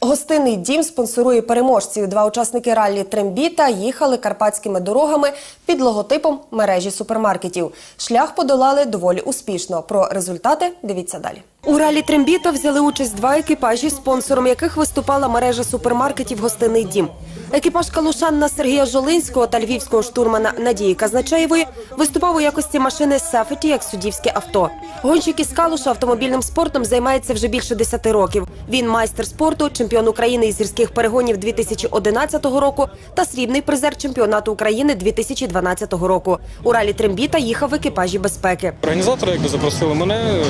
Гостинний дім спонсорує переможців. Два учасники раллі Трембіта їхали карпатськими дорогами під логотипом мережі супермаркетів. Шлях подолали доволі успішно. Про результати дивіться далі. У ралі Трембіта взяли участь два екіпажі, спонсором яких виступала мережа супермаркетів Гостинний дім. Екіпаж калушанна Сергія Жолинського та львівського штурмана Надії Казначеєвої виступав у якості машини Сафеті як суддівське авто. Гонщик із Калуша автомобільним спортом займається вже більше 10 років. Він майстер спорту, чемпіон України із гірських перегонів 2011 року та срібний призер чемпіонату України 2012 року. У ралі Трембіта їхав в екіпажі безпеки. Організатори якби запросили мене е,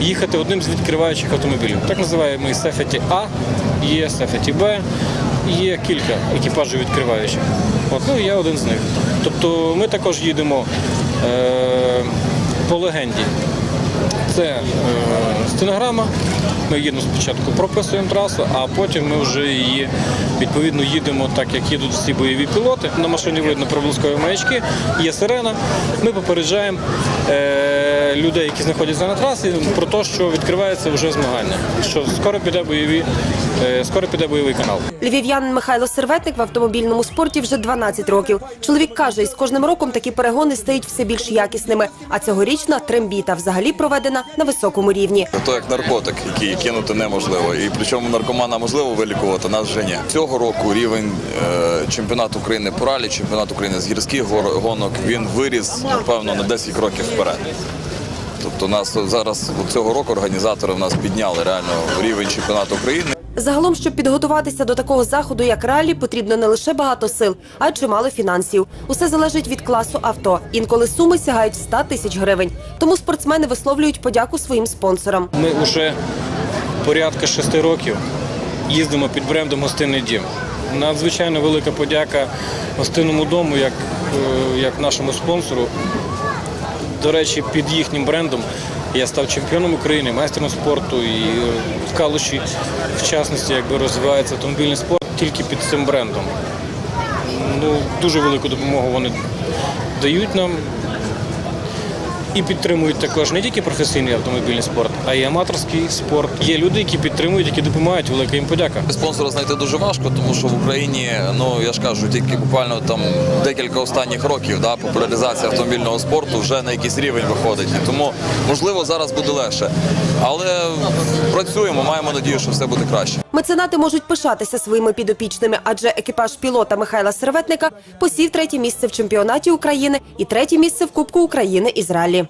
їхати одним з відкриваючих автомобілів. Так називаємо Сефеті А, є Сефеті Б, є кілька екіпажів відкриваючих. От, ну я один з них. Тобто ми також їдемо е, по легенді. Це е, стенограма. Ми їдемо спочатку, прописуємо трасу, а потім ми вже її відповідно їдемо так, як їдуть всі бойові пілоти. На машині видно проблискові маячки, є сирена. Ми попереджаємо е, людей, які знаходяться на трасі, про те, що відкривається вже змагання. Що скоро піде бойові, е, скоро піде бойовий канал. Львів'янин Михайло Серветник в автомобільному спорті вже 12 років. Чоловік каже, із кожним роком такі перегони стають все більш якісними. А цьогорічна трембіта взагалі проведена на високому рівні. То як наркотик, який кинути неможливо. І причому наркомана можливо вилікувати, нас вже ні. Цього року рівень е, чемпіонату України по ралі, чемпіонат України з гірських гонок, він виріс, напевно, на 10 років вперед. Тобто нас зараз от цього року організатори в нас підняли реально рівень чемпіонату України. Загалом, щоб підготуватися до такого заходу, як ралі, потрібно не лише багато сил, а й чимало фінансів. Усе залежить від класу авто. Інколи суми сягають 100 тисяч гривень. Тому спортсмени висловлюють подяку своїм спонсорам. Ми вже порядка шести років їздимо під брендом Гостинний дім. Надзвичайно велика подяка гостинному дому, як, е, як нашому спонсору. До речі, під їхнім брендом я став чемпіоном України, майстером спорту і е, в Калуші, в частності, якби розвивається автомобільний спорт тільки під цим брендом. Ну, дуже велику допомогу вони дають нам і підтримують також не тільки професійний автомобільний спорт, а й аматорський спорт. Є люди, які підтримують, які допомагають. Велика їм подяка. Спонсора знайти дуже важко, тому що в Україні, ну я ж кажу, тільки буквально там декілька останніх років да, популяризація автомобільного спорту вже на якийсь рівень виходить. І тому можливо зараз буде легше. Але працюємо, маємо надію, що все буде краще. Меценати можуть пишатися своїми підопічними, адже екіпаж пілота Михайла Серветника посів третє місце в чемпіонаті України і третє місце в Кубку України із ралі.